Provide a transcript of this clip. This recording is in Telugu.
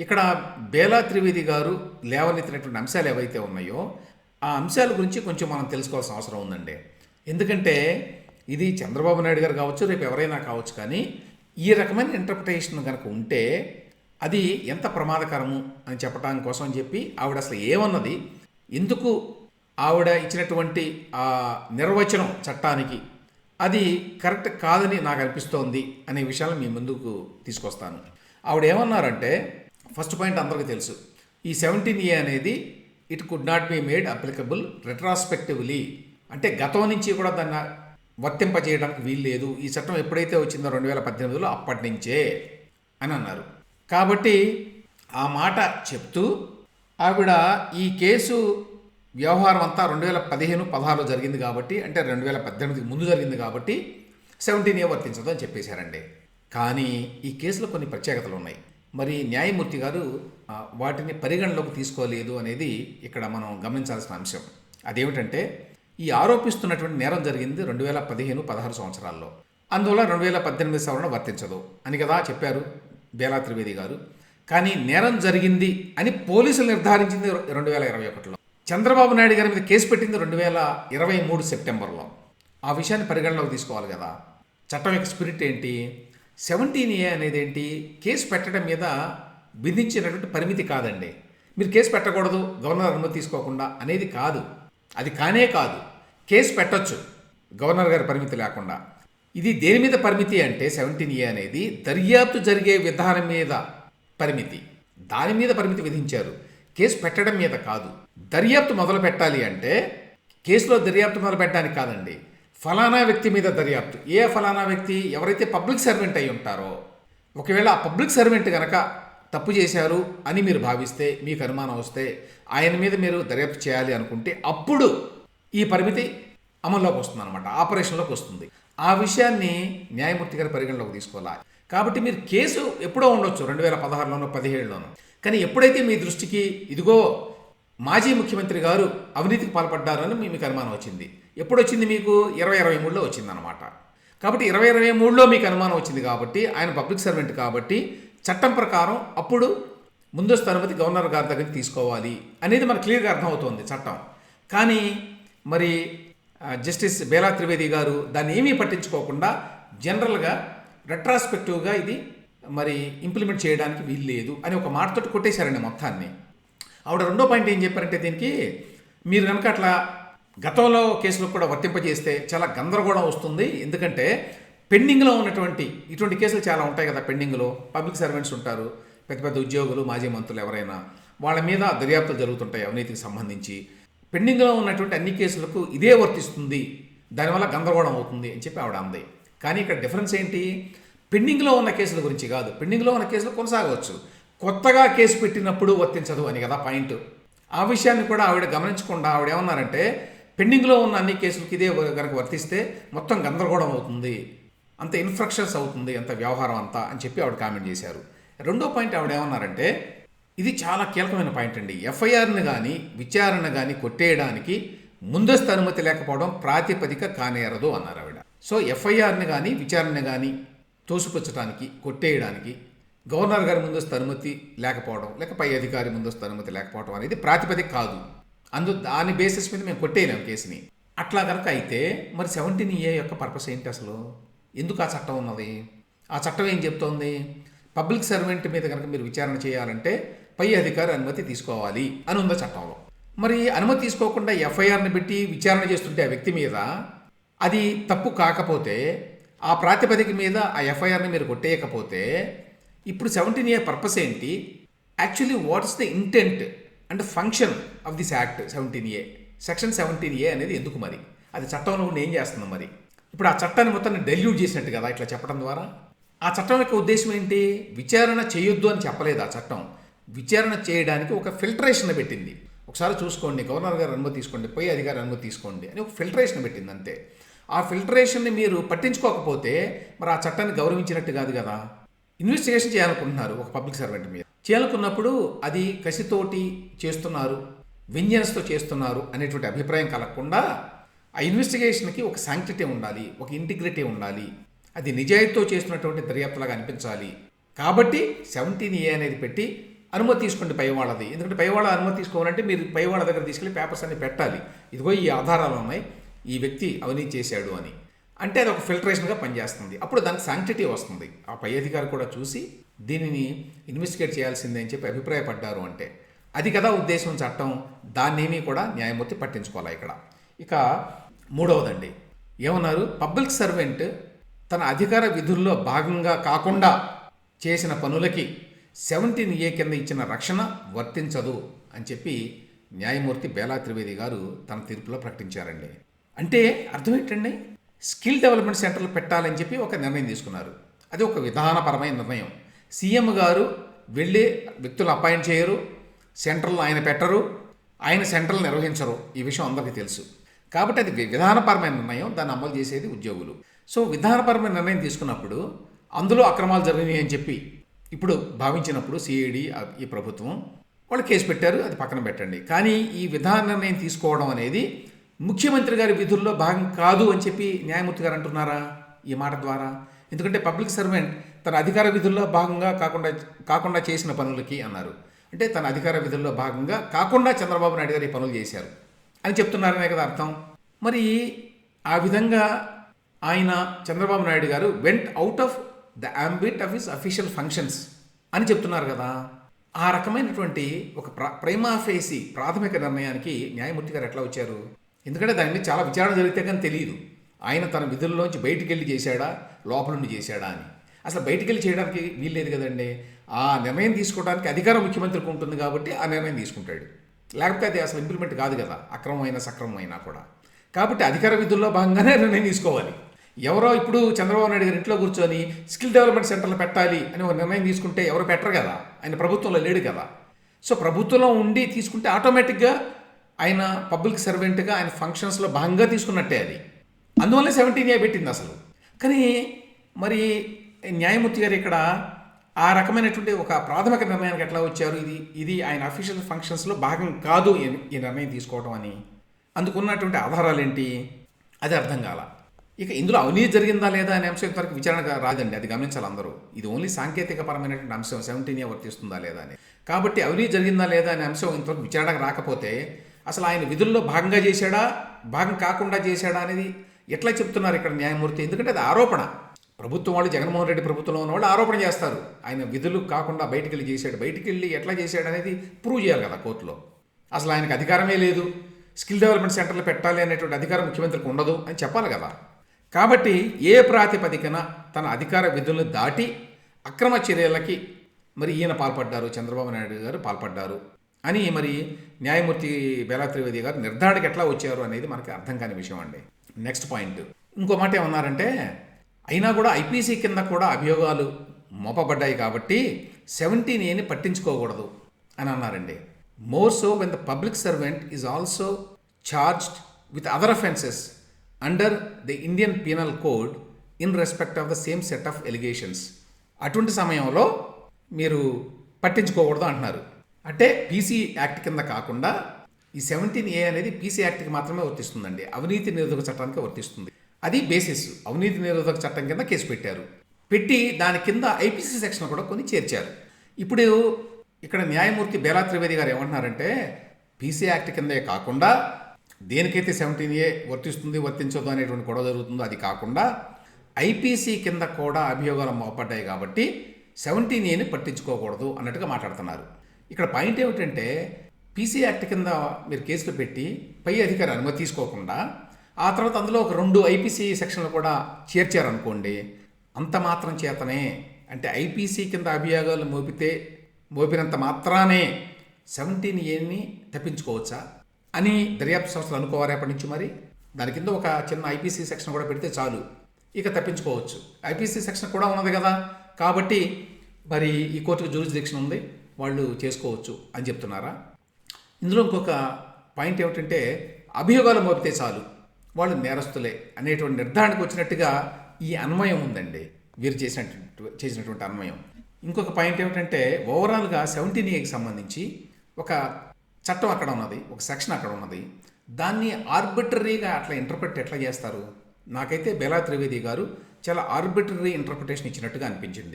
ఇక్కడ బేలా త్రివేది గారు లేవనెత్తినటువంటి అంశాలు ఏవైతే ఉన్నాయో ఆ అంశాల గురించి కొంచెం మనం తెలుసుకోవాల్సిన అవసరం ఉందండి. ఎందుకంటే ఇది చంద్రబాబు నాయుడు గారు కావచ్చు రేపు ఎవరైనా కావచ్చు కానీ ఈ రకమైన ఇంటర్ప్రిటేషన్ కనుక ఉంటే అది ఎంత ప్రమాదకరము అని చెప్పడానికి కోసం అని చెప్పి ఆవిడ అసలు ఏమన్నది? ఎందుకు ఆవిడ ఇచ్చినటువంటి ఆ నిర్వచనం చట్టానికి అది కరెక్ట్ కాదని నాకు అనిపిస్తోంది అనే విషయాలు మీ ముందుకు తీసుకొస్తాను. ఆవిడ ఏమన్నారంటే ఫస్ట్ పాయింట్ అందరికీ తెలుసు. ఈ సెవెంటీన్ ఏ అనేది it could not be made applicable retrospectively. అంటే గతం నుంచి కూడా దాన్ని వర్తింపజేయడానికి వీలు లేదు. ఈ చట్టం ఎప్పుడైతే వచ్చిందో రెండు వేల పద్దెనిమిదిలో అప్పటి నుంచే అని అన్నారు. కాబట్టి ఆ మాట చెప్తూ ఆవిడ ఈ కేసు వ్యవహారం అంతా రెండు వేల పదిహేను పదహారులో జరిగింది కాబట్టి అంటే రెండు వేల పద్దెనిమిదికి ముందు జరిగింది కాబట్టి సెవెంటీన్ ఏ వర్తించదు అని చెప్పేశారండి. కానీ ఈ కేసులో కొన్ని ప్రత్యేకతలు ఉన్నాయి. మరి న్యాయమూర్తి గారు వాటిని పరిగణలోకి తీసుకోలేదు అనేది ఇక్కడ మనం గమనించాల్సిన అంశం. అదేమిటంటే ఈ ఆరోపిస్తున్నటువంటి నేరం జరిగింది రెండు వేల పదిహేను పదహారు సంవత్సరాల్లో. అందువల్ల రెండు వేల పద్దెనిమిది సవరణ వర్తించదు అని కదా చెప్పారు బేలా త్రివేది గారు. కానీ నేరం జరిగింది అని పోలీసులు నిర్ధారించింది రెండు వేల ఇరవై ఒకటిలో. చంద్రబాబు నాయుడు గారి మీద కేసు పెట్టింది రెండు వేల ఇరవై మూడు సెప్టెంబర్లో. ఆ విషయాన్ని పరిగణలోకి తీసుకోవాలి కదా. చట్టం యొక్క స్పిరిట్ ఏంటి? సెవెంటీన్ ఏ అనేది ఏంటి కేసు పెట్టడం మీద విధించినటువంటి పరిమితి కాదండి. మీరు కేసు పెట్టకూడదు గవర్నర్ అనుమతి తీసుకోకుండా అనేది కాదు. అది కానే కాదు. కేసు పెట్టొచ్చు గవర్నర్ గారి పరిమితి లేకుండా. ఇది దేని మీద పరిమితి అంటే సెవెంటీన్ ఏ అనేది దర్యాప్తు జరిగే విధానం మీద పరిమితి. దాని మీద పరిమితి విధించారు. కేసు పెట్టడం మీద కాదు. దర్యాప్తు మొదలు పెట్టాలి అంటే కేసులో దర్యాప్తు మొదలు పెట్టడానికి కాదండి. ఫలానా వ్యక్తి మీద దర్యాప్తు. ఏ ఫలానా వ్యక్తి ఎవరైతే పబ్లిక్ సర్వెంట్ అయి ఉంటారో ఒకవేళ ఆ పబ్లిక్ సర్వెంట్ కనుక తప్పు చేశారు అని మీరు భావిస్తే మీకు అనుమానం వస్తే ఆయన మీద మీరు దర్యాప్తు చేయాలి అనుకుంటే అప్పుడు ఈ పరిమితి అమల్లోకి వస్తుంది అనమాట ఆపరేషన్లోకి వస్తుంది. ఆ విషయాన్ని న్యాయమూర్తి గారి పరిగణలోకి తీసుకోవాలి? కాబట్టి మీరు కేసు ఎప్పుడో ఉండొచ్చు రెండు వేల పదహారులోనో పదిహేడులోనో. కానీ ఎప్పుడైతే మీ దృష్టికి ఇదిగో మాజీ ముఖ్యమంత్రి గారు అవినీతికి పాల్పడ్డారని మీకు అనుమానం వచ్చింది. ఎప్పుడు వచ్చింది మీకు? ఇరవై ఇరవై మూడులో వచ్చిందనమాట కాబట్టి ఇరవై ఇరవై మూడులో మీకు అనుమానం వచ్చింది కాబట్టి ఆయన పబ్లిక్ సర్వెంట్ కాబట్టి చట్టం ప్రకారం అప్పుడు ముందస్తు అనుమతి గవర్నర్ గారి దగ్గరికి తీసుకోవాలి అనేది మనకు క్లియర్గా అర్థమవుతుంది చట్టం. కానీ మరి జస్టిస్ బేలా త్రివేది గారు దాన్ని ఏమీ పట్టించుకోకుండా జనరల్గా రెట్రాస్పెక్టివ్గా ఇది మరి ఇంప్లిమెంట్ చేయడానికి వీలు లేదు అని ఒక మాటతో కొట్టేశారండి మొత్తాన్ని. ఆవిడ రెండో పాయింట్ ఏం చెప్పారంటే దీనికి మీరు కనుక అట్లా గతంలో కేసులు కూడా వర్తింపజేస్తే చాలా గందరగోళం వస్తుంది. ఎందుకంటే పెండింగ్లో ఉన్నటువంటి ఇటువంటి కేసులు చాలా ఉంటాయి కదా పెండింగ్లో. పబ్లిక్ సర్వెంట్స్ ఉంటారు పెద్ద పెద్ద ఉద్యోగులు మాజీ మంత్రులు ఎవరైనా. వాళ్ళ మీద దర్యాప్తులు జరుగుతుంటాయి అవినీతికి సంబంధించి. పెండింగ్లో ఉన్నటువంటి అన్ని కేసులకు ఇదే వర్తిస్తుంది. దానివల్ల గందరగోళం అవుతుంది అని చెప్పి ఆవిడ అంది. కానీ ఇక్కడ డిఫరెన్స్ ఏంటి? పెండింగ్లో ఉన్న కేసుల గురించి కాదు. పెండింగ్లో ఉన్న కేసులు కొనసాగవచ్చు. కొత్తగా కేసు పెట్టినప్పుడు వర్తించదు అని కదా పాయింట్. ఆ విషయాన్ని కూడా ఆవిడ గమనించకుండా ఆవిడ ఏమన్నారంటే పెండింగ్లో ఉన్న అన్ని కేసులకి ఇదే కనుక వర్తిస్తే మొత్తం గందరగోళం అవుతుంది. అంత ఇన్ఫ్రక్షన్స్ అవుతుంది అంత వ్యవహారం అంతా అని చెప్పి ఆవిడ కామెంట్ చేశారు. రెండో పాయింట్ ఆవిడ ఏమన్నారంటే ఇది చాలా కీలకమైన పాయింట్ అండి. ఎఫ్ఐఆర్ని కానీ విచారణ కానీ కొట్టేయడానికి ముందస్తు అనుమతి లేకపోవడం ప్రాతిపదిక కానేరదు అన్నారు ఆవిడ. సో ఎఫ్ఐఆర్ని కానీ విచారణ కానీ తోసిపుచ్చడానికి కొట్టేయడానికి గవర్నర్ గారి ముందస్తు అనుమతి లేకపోవడం లేక పై అధికారి ముందస్తు అనుమతి లేకపోవడం అనేది ప్రాతిపదిక కాదు. అందు దాని బేసిస్ మీద మేము కొట్టేయలేము కేసుని. అట్లా కనుక అయితే మరి సెవెంటీన్ ఏ యొక్క పర్పస్ ఏంటి అసలు? ఎందుకు ఆ చట్టం ఉన్నది? ఆ చట్టం ఏం చెప్తోంది? పబ్లిక్ సర్వెంట్ మీద కనుక మీరు విచారణ చేయాలంటే పై అధికారి అనుమతి తీసుకోవాలి అని ఉందా చట్టంలో. మరి అనుమతి తీసుకోకుండా ఎఫ్ఐఆర్ని పెట్టి విచారణ చేస్తుంటే ఆ వ్యక్తి మీద అది తప్పు కాకపోతే ఆ ప్రాతిపదిక మీద ఆ ఎఫ్ఐఆర్ని మీరు కొట్టేయకపోతే ఇప్పుడు సెవెంటీన్ ఏ పర్పస్ ఏంటి? Actually what's the intent and function of this act seventeen A section seventeen A అనేది ఎందుకు మరి? అది చట్టంలో ఉండి ఏం చేస్తుంది మరి? ఇప్పుడు ఆ చట్టాన్ని మొత్తాన్ని డెల్యూట్ చేసినట్టు కదా ఇట్లా చెప్పడం ద్వారా. ఆ చట్టం యొక్క ఉద్దేశం ఏంటి? విచారణ చేయొద్దు అని చెప్పలేదు ఆ చట్టం. విచారణ చేయడానికి ఒక ఫిల్టరేషన్ పెట్టింది. ఒకసారి చూసుకోండి గవర్నర్ గారు అనుమతి తీసుకోండి పై అధికారి అనుమతి తీసుకోండి అని ఒక ఫిల్టరేషన్ పెట్టింది అంతే. ఆ ఫిల్టరేషన్ని మీరు పట్టించుకోకపోతే మరి ఆ చట్టాన్ని గౌరవించినట్టు కాదు కదా. ఇన్వెస్టిగేషన్ చేయాలనుకుంటున్నారు ఒక పబ్లిక్ సర్వెంట్ మీద. చేయాలనుకున్నప్పుడు అది కసితోటి చేస్తున్నారు వెంజన్స్తో చేస్తున్నారు అనేటువంటి అభిప్రాయం కలగకుండా ఆ ఇన్వెస్టిగేషన్కి ఒక శాంక్టిటీ ఉండాలి ఒక ఇంటిగ్రిటీ ఉండాలి అది నిజాయితీతో చేస్తున్నటువంటి దర్యాప్తులాగా అనిపించాలి. కాబట్టి సెవెంటీన్ ఏ అనేది పెట్టి అనుమతి తీసుకోండి పై వాళ్ళది. ఎందుకంటే పై వాళ్ళ అనుమతి తీసుకోవాలంటే మీరు పై వాళ్ళ దగ్గర తీసుకెళ్ళి పేపర్స్ అన్ని పెట్టాలి. ఇదిగో ఈ ఆధారాలు ఉన్నాయి ఈ వ్యక్తి అవినీతి చేశాడు అని. అంటే అది ఒక ఫిల్టరేషన్గా పనిచేస్తుంది. అప్పుడు దానికి శాంక్టిటీ వస్తుంది. ఆ పై అధికారి కూడా చూసి దీనిని ఇన్వెస్టిగేట్ చేయాల్సిందే అని చెప్పి అభిప్రాయపడ్డారు అంటే. అది కదా ఉద్దేశం చట్టం. దాన్నేమీ కూడా న్యాయమూర్తి పట్టించుకోవాలి ఇక్కడ? ఇక మూడవదండి. ఏమన్నారు? పబ్లిక్ సర్వెంట్ తన అధికార విధుల్లో భాగంగా కాకుండా చేసిన పనులకి సెవెంటీన్ ఏ కింద ఇచ్చిన రక్షణ వర్తించదు అని చెప్పి న్యాయమూర్తి బేలా త్రివేది గారు తన తీర్పులో ప్రకటించారండి. అంటే అర్థం ఏంటండి? స్కిల్ డెవలప్మెంట్ సెంటర్లు పెట్టాలని చెప్పి ఒక నిర్ణయం తీసుకున్నారు. అది ఒక విధానపరమైన నిర్ణయం. సీఎం గారు వెళ్ళి వ్యక్తులు అపాయింట్ చేయరు సెంటర్లు ఆయన పెట్టరు ఆయన సెంటర్లు నిర్వహించరు. ఈ విషయం అందరికీ తెలుసు. కాబట్టి అది విధానపరమైన నిర్ణయం దాన్ని అమలు చేసేది ఉద్యోగులు. సో విధానపరమైన నిర్ణయం తీసుకున్నప్పుడు అందులో అక్రమాలు జరిగినాయి అని చెప్పి ఇప్పుడు భావించినప్పుడు సిఐడి ఈ ప్రభుత్వం వాళ్ళు కేసు పెట్టారు అది పక్కన పెట్టండి. కానీ ఈ విధాన నిర్ణయం తీసుకోవడం అనేది ముఖ్యమంత్రి గారి విధుల్లో భాగం కాదు అని చెప్పి న్యాయమూర్తి గారు అంటున్నారా? ఈ మాట ద్వారా. ఎందుకంటే పబ్లిక్ సర్వెంట్ తన అధికార విధుల్లో భాగంగా కాకుండా కాకుండా చేసిన పనులకి అన్నారు. అంటే తన అధికార విధుల్లో భాగంగా కాకుండా చంద్రబాబు నాయుడు గారు ఈ పనులు చేశారు. అని చెప్తున్నారనే కదా అర్థం. మరి ఆ విధంగా ఆయన Chandrababu Naidu garu went out of the ambit of his official functions అని చెప్తున్నారు కదా. ఆ రకమైనటువంటి ఒక ప్ర ప్రైమాఫేసి ప్రాథమిక నిర్ణయానికి న్యాయమూర్తి గారు ఎట్లా వచ్చారు? ఎందుకంటే దాని మీద చాలా విచారణ జరిగితే కానీ తెలియదు. ఆయన తన విధుల్లోంచి బయటికి వెళ్ళి చేశాడా? లోపల నుండి చేశాడా అని. అసలు బయటికి వెళ్ళి చేయడానికి వీల్లేదు కదండి. ఆ నిర్ణయం తీసుకోవడానికి అధికారం ముఖ్యమంత్రికి ఉంటుంది కాబట్టి ఆ నిర్ణయం తీసుకుంటాడు. లేకపోతే అది అసలు ఇంప్లిమెంట్ కాదు కదా. అక్రమమైన సక్రమమైనా కూడా. కాబట్టి అధికార విధుల్లో భాగంగానే నిర్ణయం తీసుకోవాలి. ఎవరో ఇప్పుడు చంద్రబాబు నాయుడు గారి ఇంట్లో కూర్చొని స్కిల్ డెవలప్మెంట్ సెంటర్లు పెట్టాలి అని ఒక నిర్ణయం తీసుకుంటే ఎవరు పెట్టరు కదా. ఆయన ప్రభుత్వంలో లేడు కదా. సో ప్రభుత్వంలో ఉండి తీసుకుంటే ఆటోమేటిక్గా ఆయన పబ్లిక్ సర్వెంట్గా ఆయన ఫంక్షన్స్లో భాగంగా తీసుకున్నట్టే అది. అందువల్ల సెవెంటీన్ ఏ పెట్టింది అసలు. కానీ మరి న్యాయమూర్తి గారు ఇక్కడ ఆ రకమైనటువంటి ఒక ప్రాథమిక నిర్ణయానికి ఎట్లా వచ్చారు? ఇది ఇది ఆయన అఫీషియల్ ఫంక్షన్స్లో భాగం కాదు ఈ ఈ నిర్ణయం తీసుకోవడం అని. అందుకున్నటువంటి ఆధారాలు ఏంటి? అది అర్థం కాల. ఇక ఇందులో అవినీతి జరిగిందా లేదా అనే అంశం ఇంతవరకు విచారణ రాదండి. అది గమనించాలి అందరూ. ఇది ఓన్లీ సాంకేతిక పరమైనటువంటి అంశం. సెవెంటీన్ ఏ వర్తిస్తుందా లేదా అని. కాబట్టి అవినీతి జరిగిందా లేదా అనే అంశం ఇంతవరకు విచారణకు రాకపోతే అసలు ఆయన విధుల్లో భాగంగా చేశాడా? భాగం కాకుండా చేశాడా అనేది ఎట్లా చెప్తున్నారు ఇక్కడ న్యాయమూర్తి? ఎందుకంటే అది ఆరోపణ. ప్రభుత్వం వాళ్ళు జగన్మోహన్ రెడ్డి ప్రభుత్వంలో ఉన్న వాళ్ళు ఆరోపణ చేస్తారు. ఆయన విధులు కాకుండా బయటికి వెళ్ళి చేశాడు. బయటికి వెళ్ళి ఎట్లా చేశాడు అనేది ప్రూవ్ చేయాలి కదా కోర్టులో. అసలు ఆయనకు అధికారమే లేదు. స్కిల్ డెవలప్మెంట్ సెంటర్లు పెట్టాలి అనేటువంటి అధికారం ముఖ్యమంత్రికి ఉండదు అని చెప్పాలి కదా. కాబట్టి ఏ ప్రాతిపదికన తన అధికార విధులను దాటి అక్రమ చర్యలకి మరి ఈయన పాల్పడ్డారు? చంద్రబాబు నాయుడు గారు పాల్పడ్డారు. అని మరి న్యాయమూర్తి బేలా త్రివేది గారు నిర్ధారణకి ఎట్లా వచ్చారు అనేది మనకి అర్థం కాని విషయం అండి. నెక్స్ట్ పాయింట్ ఇంకో మాట ఏమన్నారంటే అయినా కూడా ఐపీసీ కింద కూడా అభియోగాలు మోపబడ్డాయి కాబట్టి సెవెంటీన్ ఏని పట్టించుకోకూడదు అని అన్నారండి. More so when the public servant is also charged with other offences under the Indian Penal Code in respect of the same set of allegations అటువంటి సమయంలో మీరు పట్టించుకోకూడదు అంటున్నారు. అంటే పీసీ యాక్ట్ కింద కాకుండా ఈ సెవెంటీన్ ఏ అనేది పీసీ యాక్ట్కి మాత్రమే వర్తిస్తుందండి. అవినీతి నిరోధక చట్టానికి వర్తిస్తుంది. అది బేసిస్ అవినీతి నిరోధక చట్టం కింద కేసు పెట్టారు. పెట్టి దాని కింద ఐపీసీ సెక్షన్ కూడా కొన్ని చేర్చారు. ఇప్పుడు ఇక్కడ న్యాయమూర్తి బేలా త్రివేది గారు ఏమంటున్నారంటే పీసీ యాక్ట్ కిందే కాకుండా దేనికైతే సెవెంటీన్ ఏ వర్తిస్తుంది వర్తించదు అనేటువంటి గొడవ జరుగుతుందో అది కాకుండా ఐపీసీ కింద కూడా అభియోగాలు మోపడ్డాయి కాబట్టి సెవెంటీన్ ఏని పట్టించుకోకూడదు అన్నట్టుగా మాట్లాడుతున్నారు. ఇక్కడ పాయింట్ ఏమిటంటే పీసీ యాక్ట్ కింద మీరు కేసులు పెట్టి పై అధికారి అనుమతి తీసుకోకుండా ఆ తర్వాత అందులో ఒక రెండు ఐపీసీ సెక్షన్లు కూడా చేర్చారనుకోండి అంత మాత్రం చేతనే. అంటే ఐపీసీ కింద అభియోగాలు మోపితే మోపినంత మాత్రానే సెవెంటీన్ ఏని తప్పించుకోవచ్చా అని దర్యాప్తు సంస్థలు అనుకోవాలి అప్పటి నుంచి మరి? దాని కింద ఒక చిన్న ఐపీసీ సెక్షన్ కూడా పెడితే చాలు. ఇక తప్పించుకోవచ్చు. ఐపీసీ సెక్షన్ కూడా ఉన్నది కదా. కాబట్టి మరి ఈ కోర్టుకు జ్యూరిస్డిక్షన్ ఉంది. వాళ్ళు చేసుకోవచ్చు అని చెప్తున్నారా? ఇందులో ఇంకొక పాయింట్ ఏమిటంటే అభియోగాలు మోపితే చాలు వాళ్ళు నేరస్తులే అనేటువంటి నిర్ధారణకు వచ్చినట్టుగా ఈ అన్వయం ఉందండి వీరు చేసినటువంటి చేసినటువంటి అన్వయం. ఇంకొక పాయింట్ ఏమిటంటే ఓవరాల్గా సెవెంటీన్ ఏకి సంబంధించి ఒక చట్టం అక్కడ ఉన్నది ఒక సెక్షన్ అక్కడ ఉన్నది. దాన్ని ఆర్బిటరీగా అట్లా ఇంటర్ప్రిట్ ఎట్లా చేస్తారు? నాకైతే బెలా త్రివేది గారు చాలా ఆర్బిటరీ ఇంటర్ప్రిటేషన్ ఇచ్చినట్టుగా అనిపించింది.